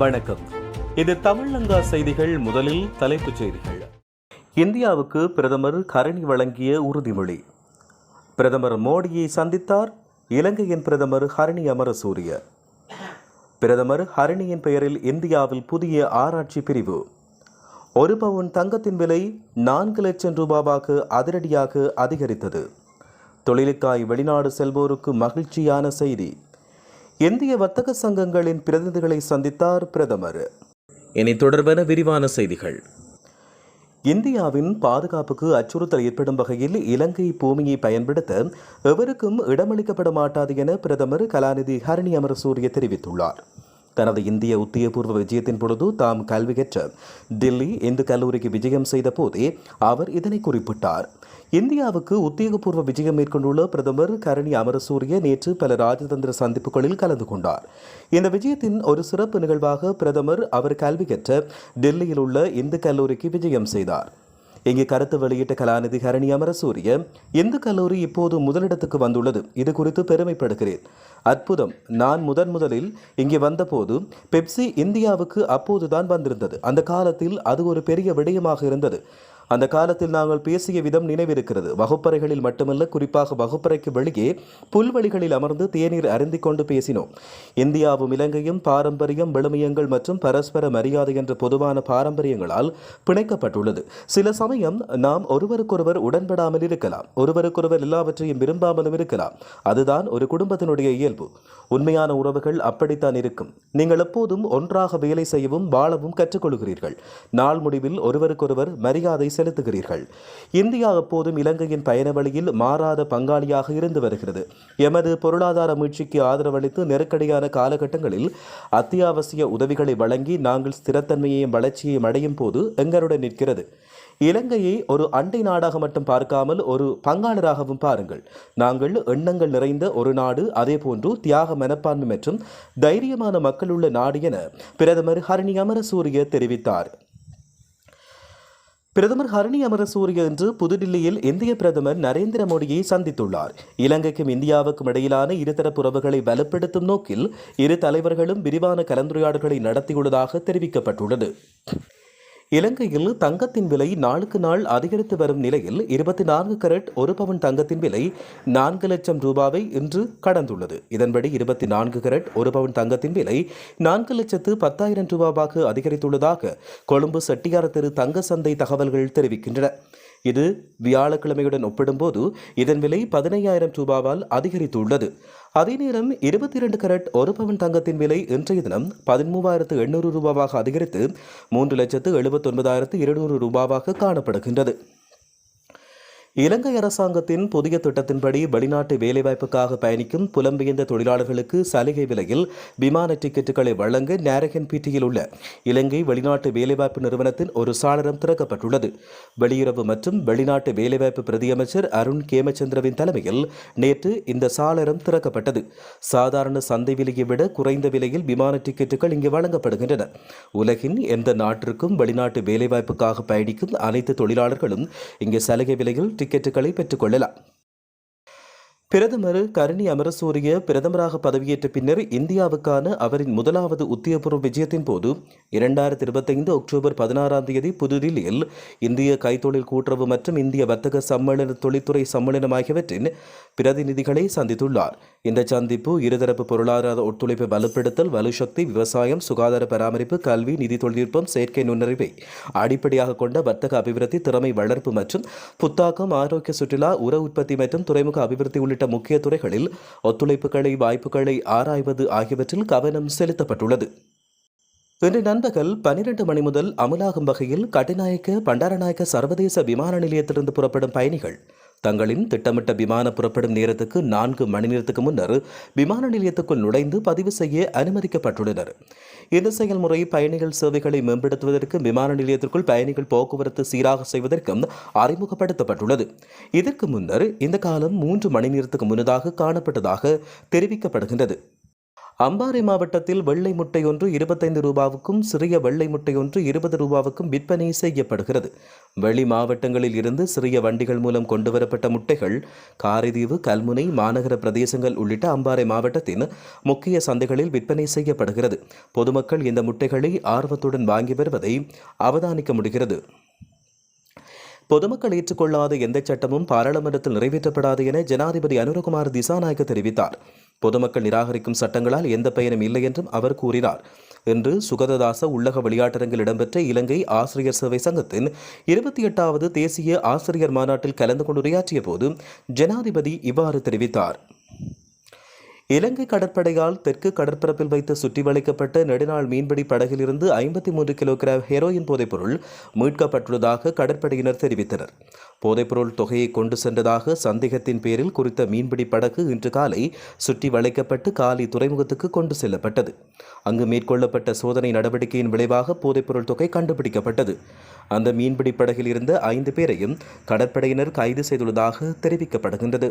வணக்கம். இது தமிழங்கா செய்திகள் முதலில் தலைப்புச் செய்திகள். இந்தியாவுக்கு பிரதமர் கரணி வழங்கிய உறுதிமொழி. பிரதமர் மோடியை சந்தித்தார் இலங்கையின் பிரதமர் ஹரணி அமரசூரிய. பிரதமர் ஹரணியின் பெயரில் இந்தியாவில் புதிய ஆராய்ச்சி பிரிவு. ஒரு பவுன் தங்கத்தின் விலை நான்கு லட்சம் ரூபாவாக அதிரடியாக அதிகரித்தது. தொழிலுக்காய் வெளிநாடு செல்வோருக்கு மகிழ்ச்சியான செய்தி. இந்திய வர்த்தக சங்கங்களின் பிரதிநிதிகளை சந்தித்தார் பிரதமர். இனி தொடர்பான விரிவான செய்திகள். இந்தியாவின் பாதுகாப்புக்கு அச்சுறுத்தல் ஏற்படும் வகையில் இலங்கை பூமியை பயன்படுத்த எவருக்கும் இடமளிக்கப்பட மாட்டாது என பிரதமர் கலாநிதி ஹரணி அமரசூரிய தெரிவித்துள்ளார். தனது இந்திய உத்தியபூர்வ விஜயத்தின் பொழுது தாம் கல்வி கற்ற டெல்லி இந்து கல்லூரிக்கு விஜயம் செய்த போதே அவர் இதனை குறிப்பிட்டார். இந்தியாவுக்கு உத்தியோகபூர்வ விஜயம் மேற்கொண்டுள்ள பிரதமர் கரணி அமரசூரிய நேற்று பல ராஜதந்திர சந்திப்புகளில் கலந்து கொண்டார். இந்த விஜயத்தின் ஒரு சிறப்பு நிகழ்வாக பிரதமர் அவர் கல்வி கற்ற டெல்லியில் உள்ள இந்து கல்லூரிக்கு விஜயம் செய்தார். இங்கு கருத்து வெளியிட்ட கலாநிதி ஹரணி அமரசூரிய இந்து கல்லூரி இப்போது முதலிடத்துக்கு வந்துள்ளது. இது குறித்து பெருமைப்படுகிறேன். அற்புதம். நான் முதன் முதலில் இங்கே வந்தபோது பெப்சி இந்தியாவுக்கு அப்போதுதான் வந்திருந்தது. அந்த காலத்தில் அது ஒரு பெரிய விடயமாக இருந்தது. அந்த காலத்தில் நாங்கள் பேசிய விதம் நினைவிருக்கிறது. வகுப்பறைகளில் மட்டுமல்ல குறிப்பாக வகுப்பறைக்கு வெளியே புல்வெளிகளில் அமர்ந்து தேநீர் அருந்திக் கொண்டு பேசினோம். இந்தியாவும் இலங்கையும் பாரம்பரியம் விழுமியங்கள் மற்றும் பரஸ்பர மரியாதை என்ற பொதுவான பாரம்பரியங்களால் பிணைக்கப்பட்டுள்ளது. சில சமயம் நாம் ஒருவருக்கொருவர் உடன்படாமல் இருக்கலாம். ஒருவருக்கொருவர் எல்லாவற்றையும் விரும்பாமலும் இருக்கலாம். அதுதான் ஒரு குடும்பத்தினுடைய இயல்பு. உண்மையான உறவுகள் அப்படித்தான் இருக்கும். நீங்கள் எப்போதும் ஒன்றாக வேலை செய்யவும் வாழவும் கற்றுக்கொள்கிறீர்கள். நாள் முடிவில் ஒருவருக்கொருவர் மரியாதை செலுத்துகிறீர்கள். இந்தியா எப்போதும் இலங்கையின் பயண வழியில் மாறாத பங்காளியாக இருந்து வருகிறது. எமது பொருளாதார மீட்சிக்கு ஆதரவளித்து நெருக்கடியான காலகட்டங்களில் அத்தியாவசிய உதவிகளை வழங்கி நாங்கள் ஸ்திரத்தன்மையையும் வளர்ச்சியையும் அடையும் போது எங்களுடன் நிற்கிறது. இலங்கையை ஒரு அண்டை நாடாக மட்டும் பார்க்காமல் ஒரு பங்காளராகவும் பாருங்கள். நாங்கள் எண்ணங்கள் நிறைந்த ஒரு நாடு அதேபோன்று தியாக மனப்பான்மை மற்றும் தைரியமான மக்கள் உள்ள நாடு என பிரதமர் ஹரணி அமரசூரிய தெரிவித்தார். பிரதமர் ஹரணி அமரசூரிய இன்று புதுடில்லியில் இந்திய பிரதமர் நரேந்திர மோடியை சந்தித்துள்ளார். இலங்கைக்கும் இந்தியாவுக்கும் இடையிலான இருதரப்பு உறவுகளை வலுப்படுத்தும் நோக்கில் இரு தலைவர்களும் விரிவான கலந்துரையாடல்களை நடத்தியுள்ளதாக தெரிவிக்கப்பட்டுள்ளது. இலங்கையில் தங்கத்தின் விலை நாளுக்கு நாள் அதிகரித்து வரும் நிலையில் இருபத்தி நான்கு கரட் ஒரு பவன் தங்கத்தின் விலை நான்கு லட்சம் ரூபாவை இன்று கடந்துள்ளது. இதன்படி இருபத்தி நான்கு கரட் ஒரு பவன் தங்கத்தின் விலை நான்கு லட்சத்து பத்தாயிரம் ரூபாவாக அதிகரித்துள்ளதாக கொழும்பு செட்டியார் தெரு தங்க சந்தை தகவல்கள் தெரிவிக்கின்றன. இது வியாழக்கிழமையுடன் ஒப்பிடும்போது இதன் விலை பதினையாயிரம் ரூபாவால் அதிகரித்துள்ளது. அதே நேரம் இருபத்தி இரண்டு கரட் ஒரு பவன் தங்கத்தின் விலை இன்றைய தினம் பதிமூவாயிரத்து எண்ணூறு ரூபாவாக அதிகரித்து மூன்று லட்சத்து எழுபத்தொன்பதாயிரத்து இருநூறு ரூபாவாக காணப்படுகின்றது. இலங்கை அரசாங்கத்தின் புதிய திட்டத்தின்படி வெளிநாட்டு வேலைவாய்ப்புக்காக பயணிக்கும் புலம்பெயர்ந்த தொழிலாளர்களுக்கு சலுகை விலையில் விமான டிக்கெட்டுகளை வழங்க நாரகன்பீட்டியில் உள்ள இலங்கை வெளிநாட்டு வேலைவாய்ப்பு நிறுவனத்தின் ஒரு சாளரம் திறக்கப்பட்டுள்ளது. வெளியுறவு மற்றும் வெளிநாட்டு வேலைவாய்ப்பு பிரதியமைச்சர் அருண் கேமச்சந்திரவின் தலைமையில் நேற்று இந்த சாளரம் திறக்கப்பட்டது. சாதாரண சந்தை விலையை விட குறைந்த விலையில் விமான டிக்கெட்டுகள் இங்கு வழங்கப்படுகின்றன. உலகின் எந்த நாட்டிற்கும் வெளிநாட்டு வேலைவாய்ப்புக்காக பயணிக்கும் அனைத்து தொழிலாளர்களும் இங்கு சலுகை விலையில் டிக்கெட்டுகளை பெற்றுக்கொள்ளலாம் பிரதமர் கருணி அமரசூரிய பிரதமராக பதவியேற்ற பின்னர் இந்தியாவுக்கான அவரின் முதலாவது உத்தியபூர்வ விஜயத்தின் போது இரண்டாயிரத்தி இருபத்தைந்து அக்டோபர் பதினாறாம் தேதி புதுதில்லியில் இந்திய கைத்தொழில் கூட்டுறவு மற்றும் இந்திய வர்த்தக சம்மேளன தொழில்துறை சம்மேளனம் ஆகியவற்றின் பிரதிநிதிகளை சந்தித்துள்ளார். இந்த சந்திப்பு இருதரப்பு பொருளாதார ஒத்துழைப்பை வலுப்படுத்தல் வலுசக்தி விவசாயம் சுகாதார பராமரிப்பு கல்வி நிதி தொழில்நுட்பம் செயற்கை நுண்ணறிவை அடிப்படையாக கொண்ட வர்த்தக அபிவிருத்தி திறமை வளர்ப்பு மற்றும் புத்தாக்கம் ஆரோக்கிய சுற்றுலா உர உற்பத்தி மற்றும் துறைமுக அபிவிருத்தி உள்ளிட்ட முக்கிய துறைகளில் ஒத்துழைப்புகளை வாய்ப்புகளை ஆராய்வது ஆகியவற்றில் கவனம் செலுத்தப்பட்டுள்ளது. இன்று நண்பகல் பனிரெண்டு மணி முதல் அமலாகும் வகையில் கட்டுநாயக்க பண்டாரநாயக்க சர்வதேச விமான நிலையத்திலிருந்து புறப்படும் பயணிகள் தங்களின் திட்டமிட்ட விமான புறப்படும் நேரத்துக்கு நான்கு மணி நேரத்துக்கு முன்னர் விமான நிலையத்துக்குள் நுழைந்து பதிவு செய்ய அனுமதிக்கப்பட்டுள்ளனர். இந்த செயல்முறை பயணிகள் சேவைகளை மேம்படுத்துவதற்கு விமான நிலையத்திற்குள் பயணிகள் போக்குவரத்து சீராக செய்வதற்கும் அறிமுகப்படுத்தப்பட்டுள்ளது. இதற்கு முன்னர் இந்த காலம் மூன்று மணி நேரத்துக்கு முன்னதாக காணப்பட்டதாக தெரிவிக்கப்படுகின்றது. அம்பாறை மாவட்டத்தில் வெள்ளை முட்டை ஒன்று இருபத்தைந்து ரூபாவுக்கும் சிறிய வெள்ளை முட்டை ஒன்று இருபது ரூபாவுக்கும் விற்பனை செய்யப்படுகிறது. வெளி மாவட்டங்களில் இருந்து சிறிய வண்டிகள் மூலம் கொண்டுவரப்பட்ட முட்டைகள் காரைதீவு கல்முனை மாநகர பிரதேசங்கள் உள்ளிட்ட அம்பாறை மாவட்டத்தின் முக்கிய சந்தைகளில் விற்பனை செய்யப்படுகிறது. பொதுமக்கள் இந்த முட்டைகளை ஆர்வத்துடன் வாங்கி வருவதை அவதானிக்க முடிகிறது. பொதுமக்கள் ஏற்றுக்கொள்ளாத எந்த சட்டமும் பாராளுமன்றத்தில் நிறைவேற்றப்படாது என ஜனாதிபதி அனுரகுமார் திசாநாயக்க தெரிவித்தார். பொதுமக்கள் நிராகரிக்கும் சட்டங்களால் எந்த பயனும் இல்லை என்றும் அவர் கூறினார். இன்று சுகததாச உள்ளக விளையாட்டரங்கில் இடம்பெற்ற இலங்கை ஆசிரியர் சேவை சங்கத்தின் இருபத்தி எட்டாவது தேசிய ஆசிரியர் மாநாட்டில் கலந்து கொண்டு உரையாற்றிய போது ஜனாதிபதி இவ்வாறு தெரிவித்தார். இலங்கை கடற்படையால் தெற்கு கடற்பரப்பில் வைத்து சுற்றி வளைக்கப்பட்ட நெடுநாள் மீன்பிடி படகிலிருந்து ஐம்பத்தி மூன்று கிலோகிராம் ஹெரோயின் போதைப்பொருள் மீட்கப்பட்டுள்ளதாக கடற்படையினர் தெரிவித்தனர். போதைப்பொருள் தொகையை கொண்டு சென்றதாக சந்தேகத்தின் பேரில் குறித்த மீன்பிடி படகு இன்று காலை சுற்றி வளைக்கப்பட்டு காலி துறைமுகத்துக்கு கொண்டு செல்லப்பட்டது. அங்கு மேற்கொள்ளப்பட்ட சோதனை நடவடிக்கையின் விளைவாக போதைப்பொருள் தொகை கண்டுபிடிக்கப்பட்டது. அந்த மீன்பிடி படகில் இருந்த ஐந்து பேரையும் கடற்படையினர் கைது செய்துள்ளதாக தெரிவிக்கப்படுகின்றது.